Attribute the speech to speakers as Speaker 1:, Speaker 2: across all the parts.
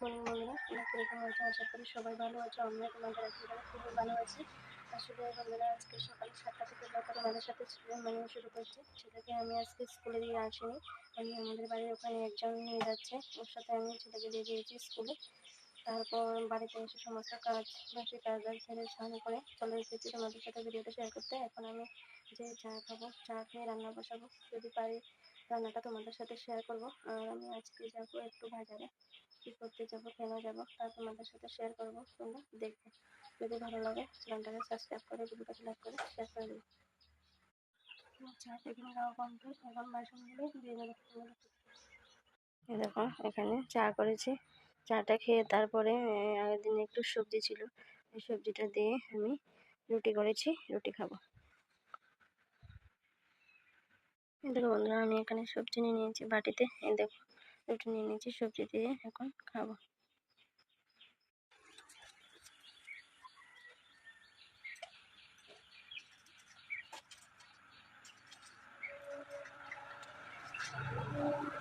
Speaker 1: Morning বন্ধুরা তোমরা কীরকম আছো আশা করি সবাই ভালো আছো। আমিও তোমাদের একেবারে খুবই ভালো আছি। আসলে বন্ধুরা, আজকে সকাল সাতটা থেকে ব্লগটা তোমাদের সাথে মানে শুরু করছি। ছেলেকে আমি আজকে স্কুলে দিয়ে আসিনি। আমি আমাদের বাড়ির ওখানে একজন নিয়ে যাচ্ছে। ওর সাথে আমি ছেলেকে দিয়ে দিয়েছি স্কুলে তারপর বাড়িতে এসে সমস্ত কাজ, বাসি কাজ ছেড়ে স্নান করে চলে এসেছি তোমাদের সাথে ভিডিওটা শেয়ার করতে। এখন আমি যে চা খাব, চা খেয়ে রান্না বসাবো। যদি পারি রান্নাটা তোমাদের সাথে শেয়ার করব। আর আমি আজকে যাব একটু বাজারে। কী করতে যাব, কেন যাব, তা তোমাদের সাথে শেয়ার করব। তোমরা দেখবে। যদি ভালো লাগে চ্যানেলটাকে সাবস্ক্রাইব করে, ভিডিওটাকে লাইক করে শেয়ার করে দিবে। দেখো, এখানে চা করেছি। চাটা খেয়ে তারপরে আগের দিন একটু সবজি ছিল। এই সবজিটা দিয়ে আমি রুটি করেছি, রুটি খাব। দেখো বন্ধুরা, আমি এখানে সবজি নিয়ে নিয়েছি বাটিতে। এই দেখো রুটি নিয়ে নিচ্ছি সবজি দিয়ে এখন খাব। Thank দেখো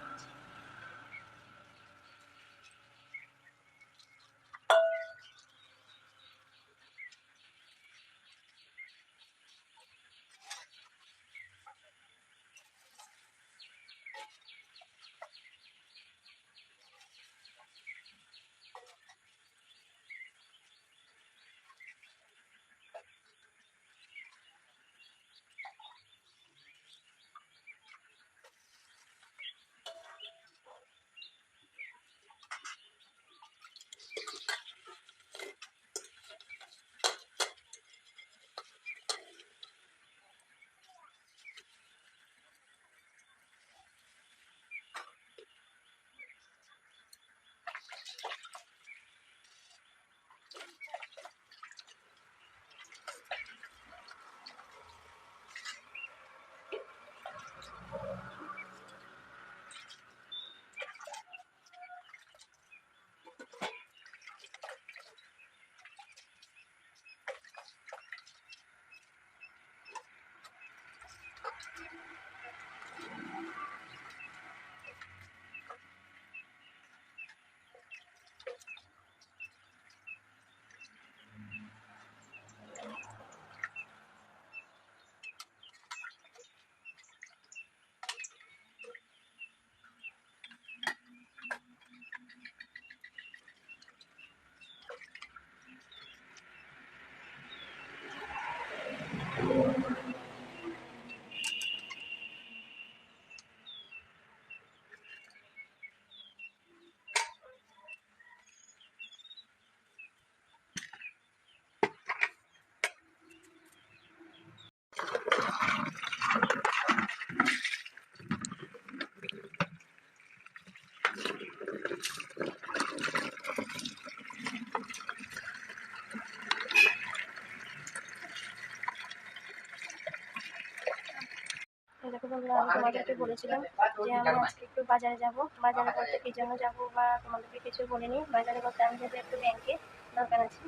Speaker 1: বন্ধুরা আমি তোমাদেরকে বলেছিলাম যে আমি আজকে একটু বাজারে যাব। বাজারে করতে কি জন্য যাব বা তোমাদেরকে কিছু বলিনি। বাজারে করতে আমি যাব একটু ব্যাংকে দরকার আছে,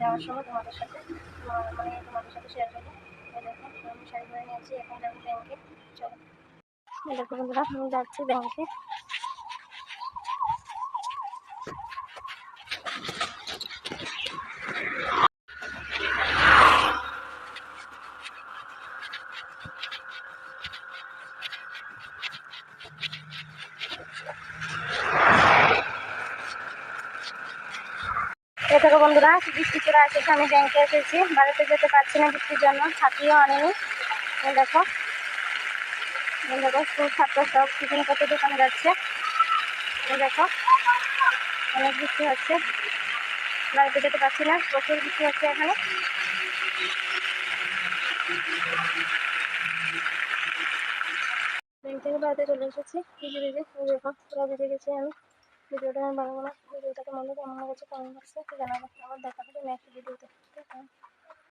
Speaker 1: যাওয়ার সময় তোমাদের সাথে মানে তোমাদের সাথে শেয়ার করব। দেখো, আমি শাড়ি পরে নিয়েছি, এখন যাব ব্যাংকে। চলো। দেখো বন্ধুরা, আমি যাচ্ছি ব্যাংকে। দেখো বন্ধুরা বৃষ্টি চলে এসেছে আমি ব্যাংকে এসেছি। বাড়িতে যেতে পারছি না বৃষ্টির জন্য, ছাতিও আনিনি। দেখো দেখো স্কুল ছাত্র সব টিফিন করতে দোকানে যাচ্ছে। দেখো, অনেক বৃষ্টি হচ্ছে। বাড়িতে যেতে পারছি না, প্রচুর বৃষ্টি হচ্ছে এখানে। ব্যাংক থেকে বাড়িতে চলে এসেছি। ভিজে দেখো, পুরো ভিজে গেছি আমি। ভিডিওটা আমি বানাবো না। ভিডিওটাকে মনে কেমন লেগেছে কমেন্ট বক্সে জানাব। আবার দেখা হবে নেক্সট ভিডিওতে। ঠিক আছে।